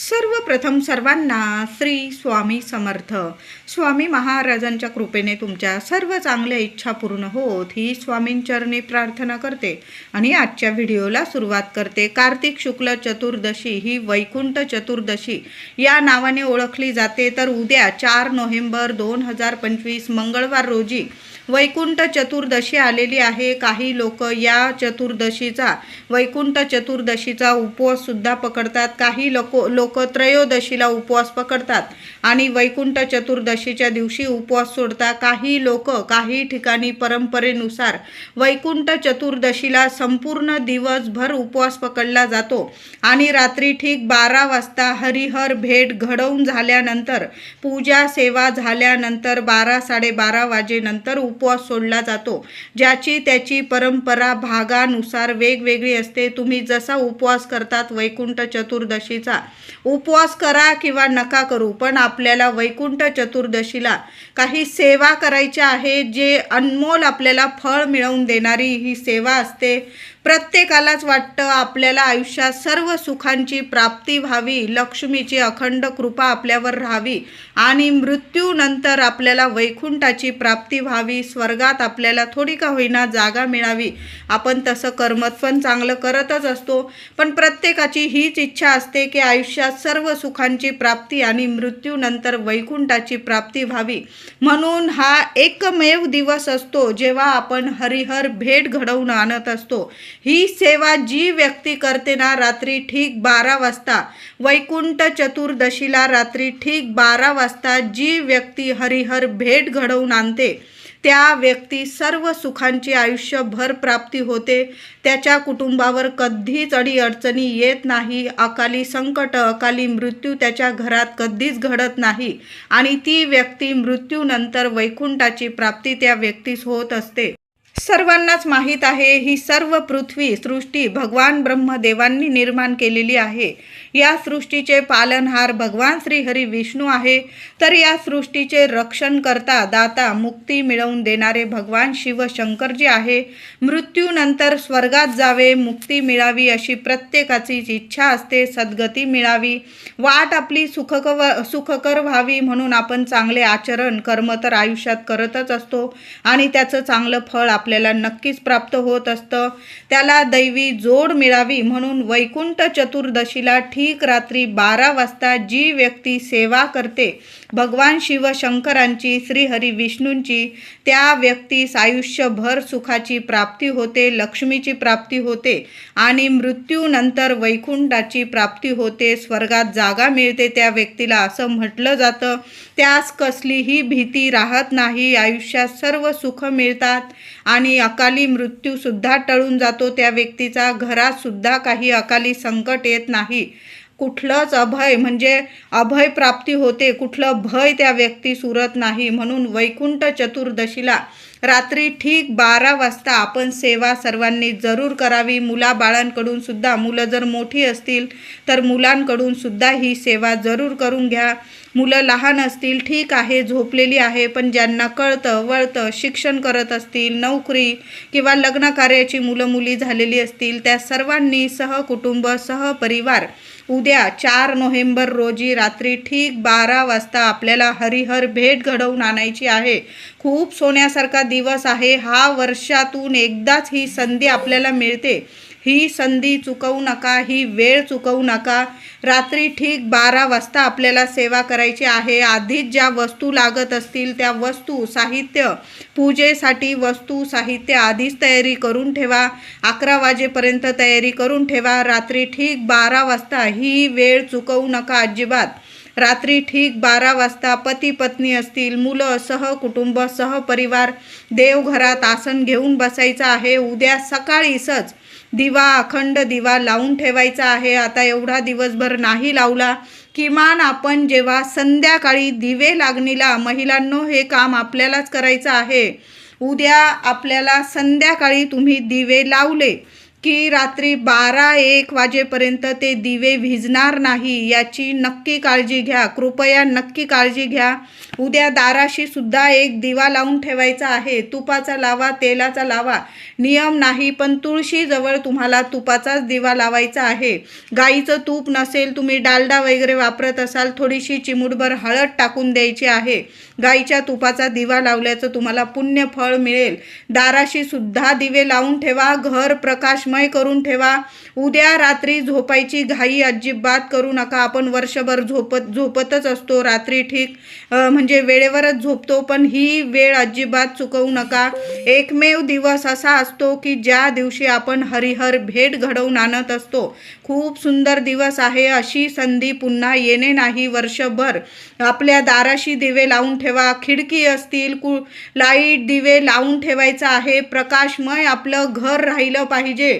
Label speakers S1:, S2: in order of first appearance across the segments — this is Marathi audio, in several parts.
S1: सर्वप्रथम सर्वांना श्री स्वामी समर्थ. स्वामी महाराजांच्या कृपेने तुमच्या सर्व चांगल्या इच्छा पूर्ण होत ही स्वामींचरणी प्रार्थना करते. आणि आजच्या व्हिडिओला सुरुवात करते. कार्तिक शुक्ल चतुर्दशी ही वैकुंठ चतुर्दशी. या नावाने ओळखली जाते. तर उद्या चार नोव्हेंबर दोन हजार पंचवीस मंगळवार रोजी वैकुंठ चतुर्दशी आलेली आहे. काही लोक या चतुर्दशीचा वैकुंठ चतुर्दशीचा उपवाससुद्धा पकडतात. काही लोक लोक त्रयोदशीला उपवास पकडतात आणि वैकुंठ चतुर्दशीच्या दिवशी उपवास सोडतात. काही लोक काही ठिकाणी परंपरेनुसार वैकुंठ चतुर्दशीला संपूर्ण दिवसभर उपवास पकडला जातो आणि रात्री ठीक बारा वाजता हरिहर भेट घडवून झाल्यानंतर पूजा सेवा झाल्यानंतर बारा साडेबारा वाजेनंतर उप उपवास सोडला जातो ज्याची त्याची परंपरा भागानुसार वेगवेगळी असते. तुम्ही जसा उपवास करतात वैकुंठ चतुर्दशीचा उपवास करा किंवा नका करू पण आपल्याला वैकुंठ चतुर्दशीला काही सेवा करायच्या आहे जे अनमोल आपल्याला फळ मिळवून देणारी ही सेवा असते. प्रत्येकालाच वाटतं आपल्याला आयुष्यात सर्व सुखांची प्राप्ती व्हावी लक्ष्मीची अखंड कृपा आपल्यावर राहावी आणि मृत्यूनंतर आपल्याला वैकुंठाची प्राप्ती व्हावी स्वर्गात आपल्याला थोडी का होईना जागा मिळावी. आपण तसं कर्मत पण चांगलं करतच असतो. पण प्रत्येकाची हीच इच्छा असते की आयुष्यात सर्व सुखांची प्राप्ती आणि मृत्यूनंतर वैकुंठाची प्राप्ती व्हावी. म्हणून हा एकमेव दिवस असतो जेव्हा आपण हरिहर भेट घडवून आणत असतो. ही सेवा जी व्यक्ती करते ना रात्री ठीक बारा वाजता वैकुंठ चतुर्दशीला रात्री ठीक बारा वाजता जी व्यक्ती हरिहर भेट घडवून आणते त्या व्यक्ती सर्व सुखांची आयुष्यभर प्राप्ती होते. त्याच्या कुटुंबावर कधीच अडीअडचणी येत नाही. अकाली संकट अकाली मृत्यू त्याच्या घरात कधीच घडत नाही. आणि ती व्यक्ती मृत्यूनंतर वैकुंठाची प्राप्ती त्या व्यक्तीस होत असते. सर्वांनाच माहीत आहे ही सर्व पृथ्वी सृष्टी भगवान ब्रह्मदेवांनी निर्माण केलेली आहे. या सृष्टीचे पालनहार भगवान श्रीहरी विष्णू आहे तर या सृष्टीचे रक्षण करता दाता मुक्ती मिळवून देणारे भगवान शिवशंकरजी आहे. मृत्यूनंतर स्वर्गात जावे मुक्ती मिळावी अशी प्रत्येकाचीच इच्छा असते सद्गती मिळावी वाट आपली सुखक सुखकर व्हावी म्हणून आपण चांगले आचरण कर्म तर आयुष्यात करतच असतो आणि त्याचं चांगलं फळ आपल्याला नक्कीच प्राप्त होत असतं. त्याला दैवी जोड मिळावी म्हणून वैकुंठ चतुर्दशीला ठीक रात्री बारा वाजता जी व्यक्ती सेवा करते भगवान शिवशंकरांची श्रीहरी विष्णूंची त्या व्यक्तीस आयुष्यभर सुखाची प्राप्ती होते लक्ष्मीची प्राप्ती होते आणि मृत्यूनंतर वैकुंठाची प्राप्ती होते स्वर्गात जागा मिळते त्या व्यक्तीला असं म्हटलं जातं. त्यास कसलीही भीती राहत नाही. आयुष्यात सर्व सुख मिळतात आणि अकाली मृत्यूसुद्धा टळून जातो. त्या व्यक्तीचा घरातसुद्धा काही अकाली संकट येत नाही. कुठलंच अभय म्हणजे अभय प्राप्ती होते कुठलं भय त्या व्यक्तीस उरत नाही. म्हणून वैकुंठ चतुर्दशीला रात्री ठीक बारा वाजता आपण सेवा सर्वांनी जरूर करावी. मुलाबाळांकडून सुद्धा मुलं जर मोठी असतील तर मुलांकडून सुद्धा ही सेवा जरूर करून घ्या. मुलं लहान असतील ठीक आहे झोपलेली आहे पण ज्यांना कळतं वळतं शिक्षण करत असतील नोकरी किंवा लग्नकार्याची मुलं मुली झालेली असतील त्या सर्वांनी सहकुटुंब सहपरिवार उद्या चार नोव्हेंबर रोजी रात्री ठीक बारा वाजता आपल्याला हरिहर भेट घडवून आणायची आहे. खूप सोन्यासारखा दिवस आहे. हा वर्षातून एकदाच ही संधी आपल्याला मिळते. ही संधी चुकवू नका ही वेळ चुकवू नका. रात्री ठीक बारा वाजता आपल्याला सेवा करायची आहे. आधीच ज्या वस्तू लागत असतील त्या वस्तू साहित्य पूजेसाठी वस्तू साहित्य आधीच तयारी करून ठेवा. अकरा वाजेपर्यंत तयारी करून ठेवा. रात्री ठीक बारा वाजता ही वेळ चुकवू नका अजिबात. रात्री ठीक बारा वाजता पती पत्नी असतील मुलं सह कुटुंब सहपरिवार देवघरात आसन घेऊन बसायचं आहे. उद्या सकाळीसच दिवा अखंड दिवा लावून ठेवायचा आहे. आता एवढा दिवसभर नाही लावला. किमान आपण जेव्हा संध्याकाळी दिवे लागणीला महिलांनो हे काम आपल्यालाच करायचं आहे. उद्या आपल्याला संध्याकाळी तुम्ही दिवे लावले. की रात्री बारा एक वाजेपर्यंत ते दिवे भिजणार नाही याची नक्की काळजी घ्या. कृपया नक्की काळजी घ्या. उद्या दाराशी सुद्धा एक दिवा लावून ठेवायचा आहे. तुपाचा लावा तेलाचा लावा. नियम नाही पण तुळशीजवळ तुम्हाला तुपाचाच दिवा लावायचा आहे. गाईचं तूप नसेल तुम्ही डालडा वगैरे वापरत असाल थोडीशी चिमूटभर हळद टाकून द्यायची आहे. गाईच्या तुपाचा दिवा लावल्याचं तुम्हाला पुण्य फळ मिळेल. दाराशी सुद्धा दिवे लावून ठेवा. घर प्रकाश विस्मय करून ठेवा. उद्या रात्री झोपायची घाई अजिबात करू नका. आपण वर्षभर झोपत झोपतच असतो. रात्री ठीक म्हणजे वेळेवरच झोपतो पण ही वेळ अजिबात चुकवू नका. एकमेव दिवस असा असतो की ज्या दिवशी आपण हरिहर भेट घडवून आणत असतो. खूप सुंदर दिवस आहे. अशी संधी पुन्हा येणे नाही. वर्षभर आपल्या दाराशी दिवे लावून ठेवा. खिडकी असतील कु लाइट दिवे लावून ठेवायचा आहे. प्रकाशमय आपलं घर राहिलं पाहिजे.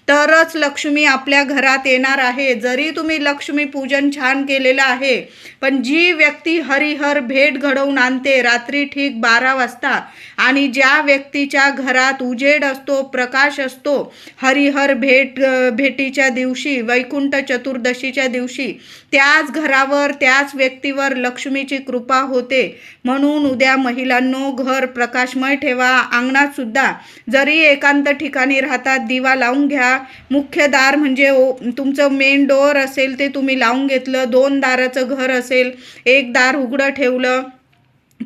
S1: तरच लक्ष्मी आपल्या घरात येणार आहे. जरी तुम्ही लक्ष्मी पूजन छान केलेलं आहे पण जी व्यक्ती हरिहर भेट घडवून आणते रात्री ठीक बारा वाजता आणि ज्या व्यक्तीच्या घरात उजेड असतो प्रकाश असतो हरिहर भेट भेटीच्या दिवशी वैकुंठ चतुर्दशीच्या दिवशी त्याच घरावर त्याच व्यक्तीवर लक्ष्मीची कृपा होते. म्हणून उद्या महिलांनो घर प्रकाशमय ठेवा. अंगणात सुद्धा जरी एकांत ठिकाणी राहतात दिवा लावून घ्या. मुख्य दार म्हणजे तुमचं मेन डोअर असेल ते तुम्ही लावून घेतलं दोन दाराचं घर असेल एक दार उघडं ठेवलं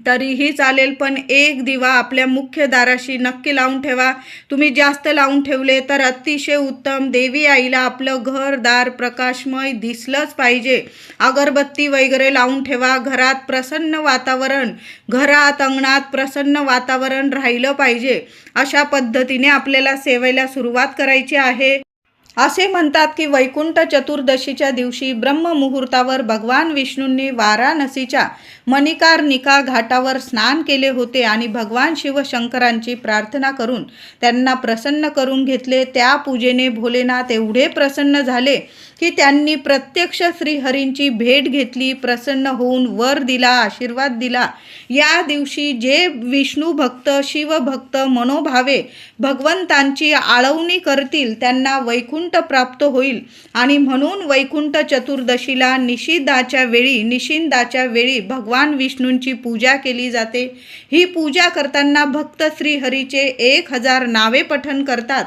S1: तरीही चालेल पण एक दिवा आपल्या मुख्य दाराशी नक्की लावून ठेवा. तुम्ही जास्त लावून ठेवले तर अतिशय उत्तम. देवी आईला आपलं घर दार प्रकाशमय दिसलंच पाहिजे. अगरबत्ती वगैरे लावून ठेवा. घरात प्रसन्न वातावरण घरात अंगणात प्रसन्न वातावरण राहिलं पाहिजे. अशा पद्धतीने आपल्याला सेवेला सुरुवात करायची आहे. असे म्हणतात की वैकुंठ चतुर्दशीच्या दिवशी ब्रह्ममुहूर्तावर भगवान विष्णूंनी वाराणसीच्या मणिकार्णिका घाटावर स्नान केले होते आणि भगवान शिवशंकरांची प्रार्थना करून त्यांना प्रसन्न करून घेतले. त्या पूजेने भोलेनाथ एवढे प्रसन्न झाले की त्यांनी प्रत्यक्ष श्रीहरींची भेट घेतली प्रसन्न होऊन वर दिला आशीर्वाद दिला. या दिवशी जे विष्णू भक्त शिवभक्त मनोभावे भगवंतांची आळवणी करतील त्यांना वैकुंठ प्राप्त होईल. आणि म्हणून वैकुंठ चतुर्दशीला निशिदाच्या वेळी निशिंदाच्या वेळी भगवान विष्णूंची पूजा केली जाते. ही पूजा करताना भक्त श्रीहरीचे एक हजार नावे पठन करतात.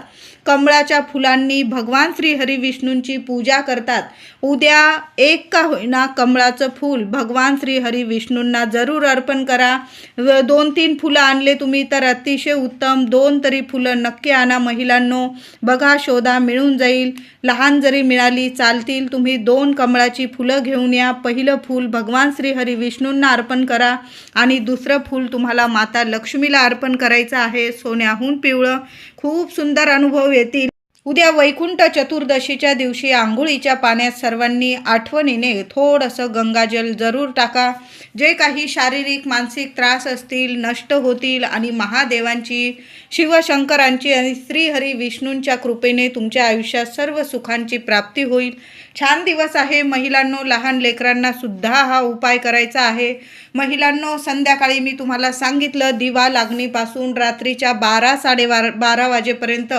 S1: कमळाच्या फुलांनी भगवान श्री हरी विष्णूंची पूजा करतात. उद्या एक का होईना कमळाचं फूल भगवान श्री हरी विष्णूंना जरूर अर्पण करा. व दोन तीन फुलं आणले तुम्ही तर अतिशय उत्तम. दोन तरी फुलं नक्की आणा महिलांनो. बघा शोधा मिळून जाईल. लहान जरी मिळाली चालतील. तुम्ही दोन कमळाची फुलं घेऊन या. पहिलं फूल भगवान श्री हरी विष्णूंना अर्पण करा. आणि दुसरं फूल तुम्हाला माता लक्ष्मीला अर्पण करायचं आहे. सोन्याहून पिवळं. खूप सुंदर अनुभव येतील. उद्या वैकुंठ चतुर्दशीच्या दिवशी आंघोळीच्या पाण्यात सर्वांनी आठवणीने थोडंसं गंगाजल जरूर टाका. जे काही शारीरिक मानसिक त्रास असतील नष्ट होतील आणि महादेवांची शिवशंकरांची आणि श्रीहरी विष्णूंच्या कृपेने तुमच्या आयुष्यात सर्व सुखांची प्राप्ती होईल. छान दिवस आहे. महिलांनो लहान लेकरांना सुद्धा हा उपाय करायचा आहे. महिलांनो संध्याकाळी मी तुम्हाला सांगितलं दिवा लागणीपासून रात्रीच्या बारा साडेबारा बारा वाजेपर्यंत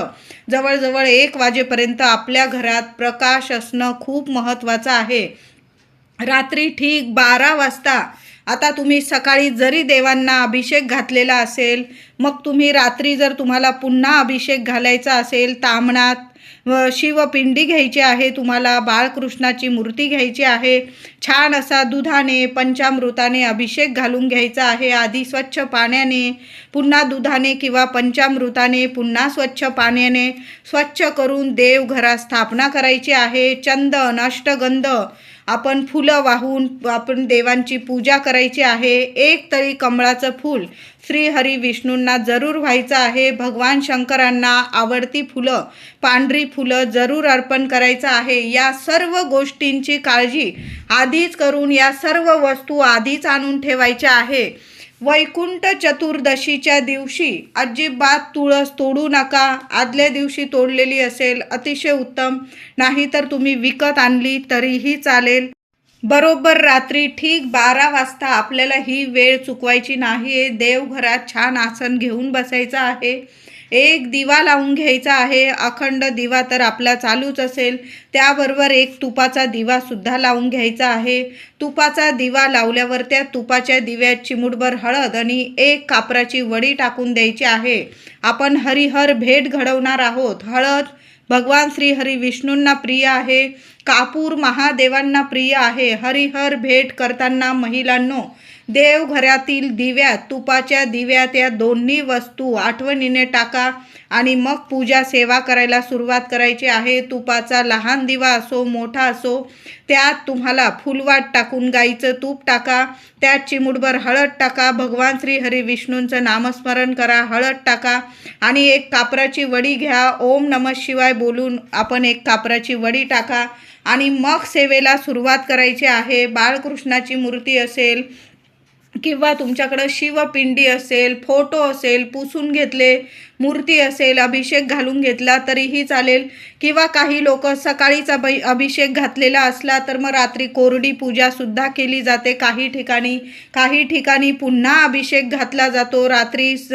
S1: जवळजवळ एक वाजेपर्यंत आपल्या घरात प्रकाश असणं खूप महत्त्वाचं आहे. रात्री ठीक बारा वाजता आता तुम्ही सकाळी जरी देवांना अभिषेक घातलेला असेल मग तुम्ही रात्री जर तुम्हाला पुन्हा अभिषेक घालायचा असेल तामणात व शिवपिंडी घ्यायची आहे तुम्हाला बाळकृष्णाची मूर्ती घ्यायची आहे छान असा दुधाने पंचामृताने अभिषेक घालून घ्यायचा आहे आधी स्वच्छ पाण्याने पुन्हा दुधाने किंवा पंचामृताने पुन्हा स्वच्छ पाण्याने स्वच्छ करून देवघरात स्थापना करायची आहे चंदन अष्टगंध आपण फुलं वाहून आपण देवांची पूजा करायची आहे. एक तरी कमळाचं फूल श्री हरी विष्णूंना जरूर व्हायचं आहे. भगवान शंकरांना आवडती फुलं पांढरी फुलं जरूर अर्पण करायचं आहे. या सर्व गोष्टींची काळजी आधीच करून या सर्व वस्तू आधीच आणून ठेवायच्या आहे. वैकुंठ चतुर्दशीच्या दिवशी अजिबात तुळस तोडू नका. आदल्या दिवशी तोडलेली असेल अतिशय उत्तम. नाहीतर तुम्ही विकत आणली तरीही चालेल. बरोबर रात्री ठीक बारा वाजता आपल्याला ही वेळ चुकवायची नाही आहे देवघरात छान आसन घेऊन बसायचं आहे. एक दिवा लावून घ्यायचा आहे. अखंड दिवा तर आपला चालूच असेल. त्याबरोबर एक तुपाचा दिवासुद्धा लावून घ्यायचा आहे. तुपाचा दिवा लावल्यावर त्या तुपाच्या दिव्यात चिमुटभर हळद आणि एक कापराची वडी टाकून द्यायची आहे. आपण हरिहर भेट घडवणार आहोत. हळद भगवान श्री हरी विष्णूंना प्रिय आहे. कापूर महादेवांना प्रिय आहे. हरिहर भेट करताना महिलांनो देवघरातील दिव्यात तुपाच्या दिव्यात या दोन्ही वस्तू आठवणीने टाका आणि मग पूजा सेवा करायला सुरुवात करायची आहे. तुपाचा लहान दिवा असो मोठा असो त्यात तुम्हाला फुलवाट टाकून गाईचं तूप टाका त्यात चिमुडभर हळद टाका भगवान श्री हरी विष्णूंचं नामस्मरण करा हळद टाका आणि एक कापराची वडी घ्या. ओम नमः शिवाय बोलून आपण एक कापराची वडी टाका आणि मग सेवेला सुरुवात करायची आहे. बाळकृष्णाची मूर्ती असेल किंवा तुमच्याकडं शिवपिंडी असेल फोटो असेल पुसून घेतले मूर्ती असेल अभिषेक घालून घेतला तरीही चालेल. किंवा काही लोक सकाळीचा बै अभिषेक घातलेला असला तर मग रात्री कोरडी पूजासुद्धा केली जाते काही ठिकाणी. काही ठिकाणी पुन्हा अभिषेक घातला जातो. रात्री स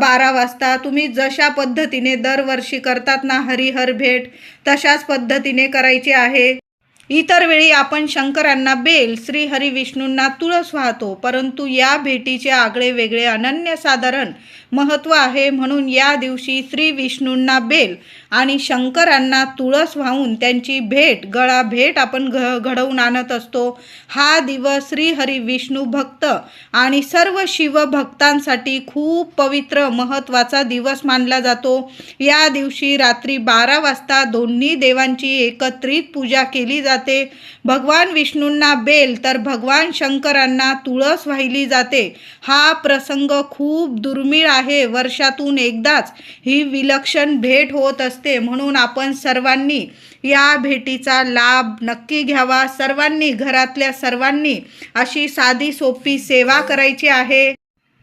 S1: बारा वाजता तुम्ही जशा पद्धतीने दरवर्षी करतात ना हरिहर भेट तशाच पद्धतीने करायची आहे. इतर वेळी आपण शंकरांना बेल श्री हरी विष्णूंना तुळस वाहतो परंतु या भेटीचे आगळे वेगळे अनन्यसाधारण महत्त्व आहे म्हणून या दिवशी श्री विष्णूंना बेल आणि शंकरांना तुळस वाहून त्यांची भेट गळा भेट आपण घ घडवून आणत असतो. हा दिवस श्री हरी विष्णू भक्त आणि सर्व शिवभक्तांसाठी खूप पवित्र महत्त्वाचा दिवस मानला जातो. या दिवशी रात्री बारा वाजता दोन्ही देवांची एकत्रित पूजा केली जाते. भगवान विष्णूंना बेल तर भगवान शंकरांना तुळस वाहिली जाते. हा प्रसंग खूप दुर्मिळ आहे. वर्षातून एकदाच ही विलक्षण भेट होत असते. म्हणून आपण सर्वांनी या भेटीचा लाभ नक्की घ्यावा. सर्वांनी घरातल्या सर्वांनी अशी साधी सोपी सेवा करायची आहे.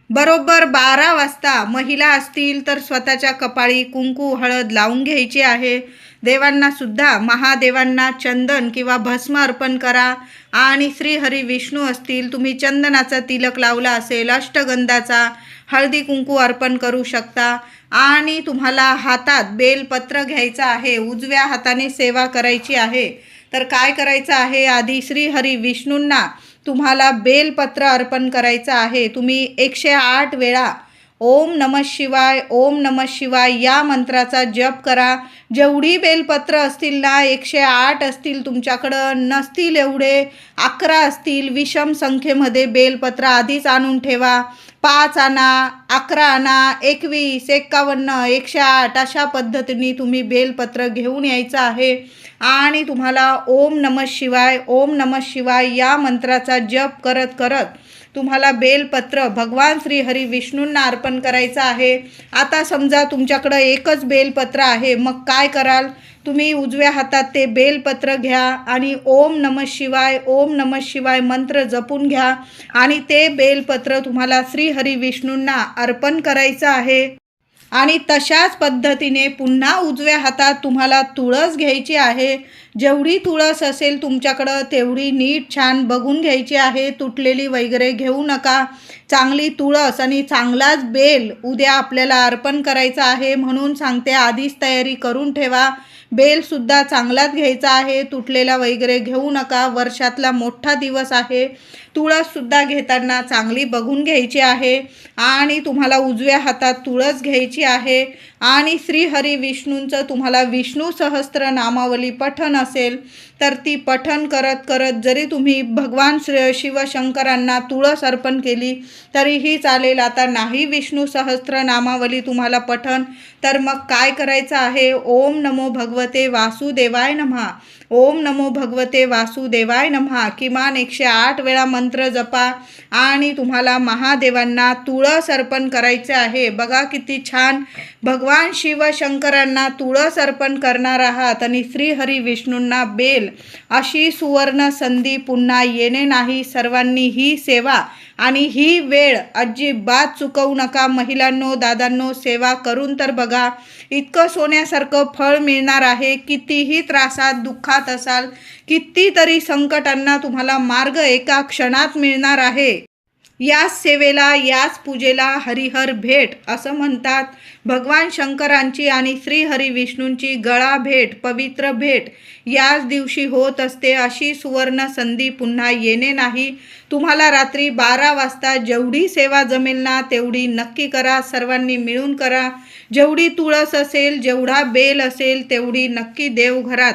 S1: बरोबर बारा वाजता महिला असतील तर स्वतःच्या कपाळी कुंकू हळद लावून घ्यायची आहे. देवांना सुद्धा महादेवांना चंदन किंवा भस्म अर्पण करा. आणि श्रीहरी विष्णू असतील तुम्ही चंदनाचा तिलक लावला असेल अष्टगंधाचा हळदी कुंकू अर्पण करू शकता. आणि तुम्हाला हातात बेलपत्र घ्यायचं आहे उजव्या हाताने सेवा करायची आहे. तर काय करायचं आहे? आधी श्रीहरी विष्णूंना तुम्हाला बेलपत्र अर्पण करायचं आहे. तुम्ही एकशे आठ वेळा ओम नम शिवाय ओम नम शिवाय या मंत्राचा जप करा. जेवढी बेलपत्र असतील ना एकशे आठ असतील तुमच्याकडं नसतील एवढे अकरा असतील विषम संख्येमध्ये बेलपत्र आधीच आणून ठेवा. पाच आणा अकरा आणा एकवीस एक्कावन्न एकशे आठ अशा पद्धतीने तुम्ही बेलपत्र घेऊन यायचं आहे. आणि तुम्हाला ओम नम शिवाय ओम नम शिवाय या मंत्राचा जप करत करत तुम्हाला बेलपत्र भगवान श्री हरी विष्णूंना अर्पण करायचं आहे. आता समजा तुमच्याकडं एकच बेलपत्र आहे मग काय कराल? तुम्ही उजव्या हातात ते बेलपत्र घ्या आणि ओम नम शिवाय ओम नम शिवाय मंत्र जपून घ्या. आणि ते बेलपत्र तुम्हाला श्री हरी विष्णूंना अर्पण करायचं आहे. आणि तशाच पद्धतीने पुन्हा उजव्या हातात तुम्हाला तुळस घ्यायची आहे. जेवढी तुळस असेल तुमच्याकडं तेवढी नीट छान बघून घ्यायची आहे. तुटलेली वगैरे घेऊ नका. चांगली तुळस आणि चांगलाच बेल उद्या आपल्याला अर्पण करायचं आहे म्हणून सांगते आधीच तयारी करून ठेवा. बेलसुद्धा चांगलाच घ्यायचा आहे. तुटलेला वगैरे घेऊ नका. वर्षातला मोठा दिवस आहे. तुळससुद्धा घेताना चांगली बघून घ्यायची आहे. आणि तुम्हाला उजव्या हातात तुळस घ्यायची आहे. आणि श्रीहरी विष्णूंचं तुम्हाला विष्णू सहस्त्र नामावली पठन असेल तर ती पठन करत करत जरी तुम्ही भगवान श्री शिवशंकरांना तुळस अर्पण केली तरीही चालेल. आता नाही विष्णू सहस्त्र नामावली तुम्हाला पठन तर मग काय करायचं आहे? ओम नमो भगवते वासुदेवाय नमहा. ओम नमो भगवते वासुदेवाय नमहा. किमान एकशे आठ वेळा मंत्र जपा. आणि तुम्हाला महादेवांना तुळस अर्पण करायचे आहे. बघा किती छान. भगवान शिव शंकरांना तुळस अर्पण करणार आहात आणि श्रीहरी विष्णूंना बेल. अशी सुवर्ण संधी पुन्हा येणे नाही. सर्वांनी ही सेवा आणि ही वेळ अजिबात चुकवू नका. महिलांनो दादांनो सेवा करून तर बघा. इतकं सोन्यासारखं फळ मिळणार आहे. कितीही त्रासात दुःखात असाल कितीतरी संकटांना तुम्हाला मार्ग एका क्षणात मिळणार आहे. याच सेवेला याच पूजेला हरिहर भेट असं म्हणतात. भगवान शंकरांची आणि श्रीहरी विष्णूंची गळा भेट पवित्र भेट याच दिवशी होत असते अशी सुवर्ण संधी पुन्हा येणे नाही. तुम्हाला रात्री बारा वाजता जेवढी सेवा जमेल ना तेवढी नक्की करा सर्वांनी मिळून करा. जेवढी तुळस असेल जेवढा बेल असेल तेवढी नक्की देवघरात.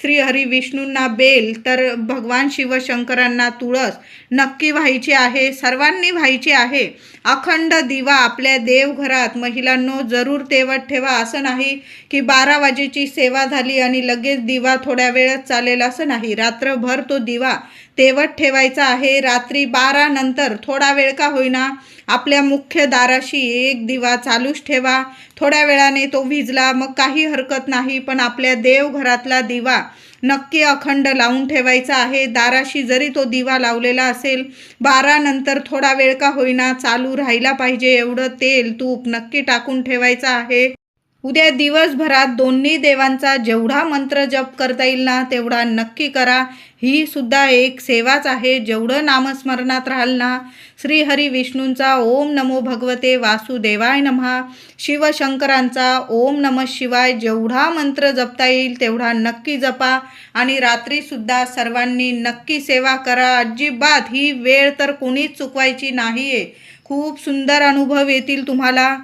S1: श्री हरी विष्णूंना बेल तर भगवान शिवशंकरांना तुळस. नक्की व्हायची आहे सर्वांनी व्हायची आहे. अखंड दिवा आपल्या देवघरात. महिलांनो जरूर तेवत ठेवा. असं नाही की बारा वाजेची सेवा झाली आणि लगेच दिवा थोड्या वेळच चालेल असं नाही. रात्रभर तो दिवा तेवत ठेवायचा आहे. रात्री बारा नंतर थोडा वेळ का होईना आपल्या मुख्य दाराशी एक दिवा चालूच ठेवा. थोड्या वेळाने तो विजला मग काही हरकत नाही पण आपल्या देवघरातला दिवा नक्की अखंड लावून ठेवायचा आहे. दाराशी जरी तो दिवा लावलेला असेल बारा नंतर थोडा वेळ का होईना चालू राहिला पाहिजे एवढं तेल तूप नक्की टाकून ठेवायचं आहे. उद्या दिवसभरात दोन्ही देवांचा जेवढा मंत्र जप करता येईल ना तेवढा नक्की करा. ही सुद्धा एक सेवाच आहे. जेवढं नामस्मरणात राहाल ना श्रीहरी विष्णूंचा ओम नमो भगवते वासुदेवाय नमः शिवशंकरांचा ओम नम शिवाय जेवढा मंत्र जपता येईल तेवढा नक्की जपा. आणि रात्रीसुद्धा सर्वांनी नक्की सेवा करा. अजिबात ही वेळ तर कोणीच चुकवायची नाही आहे खूप सुंदर अनुभव येतील तुम्हाला.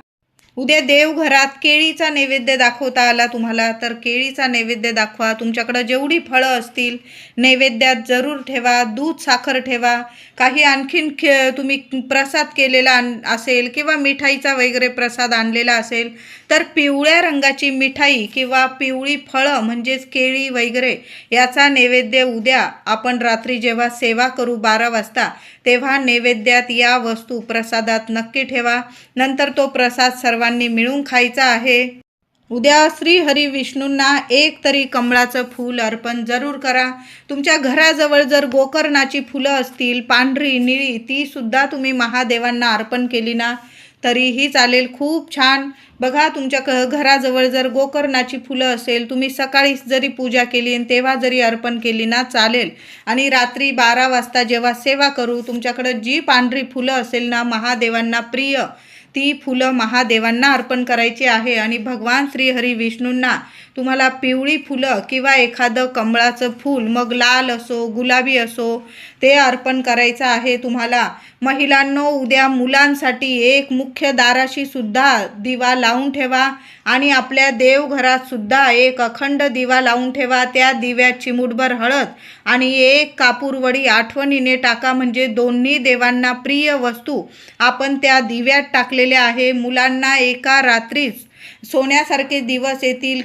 S1: उद्या देवघरात केळीचा नैवेद्य दाखवता आला तुम्हाला तर केळीचा नैवेद्य दाखवा. तुमच्याकडं जेवढी फळं असतील नैवेद्यात जरूर ठेवा दूध साखर ठेवा. काही आणखीन खे तुम्ही प्रसाद केलेला आण असेल किंवा मिठाईचा वगैरे प्रसाद आणलेला असेल तर पिवळ्या रंगाची मिठाई किंवा पिवळी फळं म्हणजेच केळी वगैरे याचा नैवेद्य उद्या आपण रात्री जेव्हा सेवा करू बारा वाजता तेव्हा नैवेद्यात या वस्तू प्रसादात नक्की ठेवा. नंतर तो प्रसाद सर्वांनी मिळून खायचा आहे. उद्या श्री हरी विष्णूंना एक तरी कमळाचं फूल अर्पण जरूर करा. तुमच्या घराजवळ जर गोकर्णाची फुलं असतील पांढरी निळी तीसुद्धा तुम्ही महादेवांना अर्पण केली ना तरीही चालेल खूप छान. बघा तुमच्या क घराजवळ जर गोकर्णाची फुलं असेल तुम्ही सकाळीच जरी पूजा केली आणि तेव्हा जरी अर्पण केली ना चालेल. आणि रात्री बारा वाजता जेव्हा सेवा करू तुमच्याकडं जी पांढरी फुलं असेल ना महादेवांना प्रिय. ती फुलं महादेवांना अर्पण करायची आहे आणि भगवान श्रीहरी विष्णूंना तुम्हाला पिवळी फुलं किंवा एखादं कमळाचं फूल मग लाल असो गुलाबी असो ते अर्पण करायचं आहे तुम्हाला. महिलांनो उद्या मुलांसाठी एक मुख्य दाराशी सुद्धा दिवा लावून ठेवा आणि आपल्या देवघरात सुद्धा एक अखंड दिवा लावून ठेवा. त्या दिव्यात चिमूटभर हळद आणि एक कापूरवडी आठवणीने टाका. म्हणजे दोन्ही देवांना प्रिय वस्तू आपण त्या दिव्यात टाकलेल्या आहे. मुलांना एका रात्रीच सोन्यासारखे दिवस येतील.